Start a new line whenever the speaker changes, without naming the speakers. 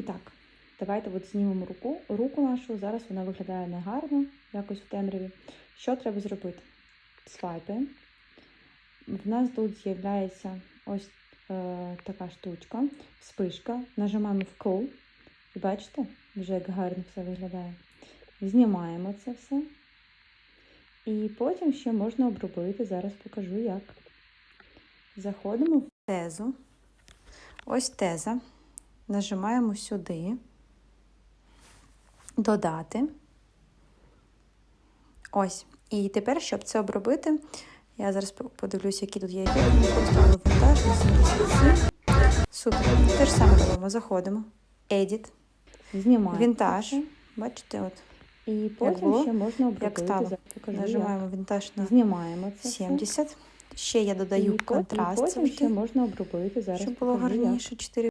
І так, давайте от знімемо руку. Руку нашу. Зараз вона виглядає негарно, якось в темряві. Що треба зробити? Свайпаємо. В нас тут з'являється ось е, така штучка, вспишка. Нажимаємо вкл. І бачите, вже як гарно все виглядає. Знімаємо це все. І потім ще можна обробити. Зараз покажу як. Заходимо в тезу. Ось теза. Нажимаємо сюди. Додати. Ось. І тепер, щоб це обробити, я зараз подивлюся, які тут є ефекти. Використовую вінтаж 87. Супер. Те ж саме робимо. Заходимо. Edit.
Знімаємо.
Вінтаж. Бачите, от.
І
Як
потім
було,
ще можна обробити.
як стало.
Покажу,
Нажимаємо вінтаж на
Знімаємо це
70. Ще я додаю
і
контраст.
потім ще можна обробити. Зараз
щоб було гарніше. 4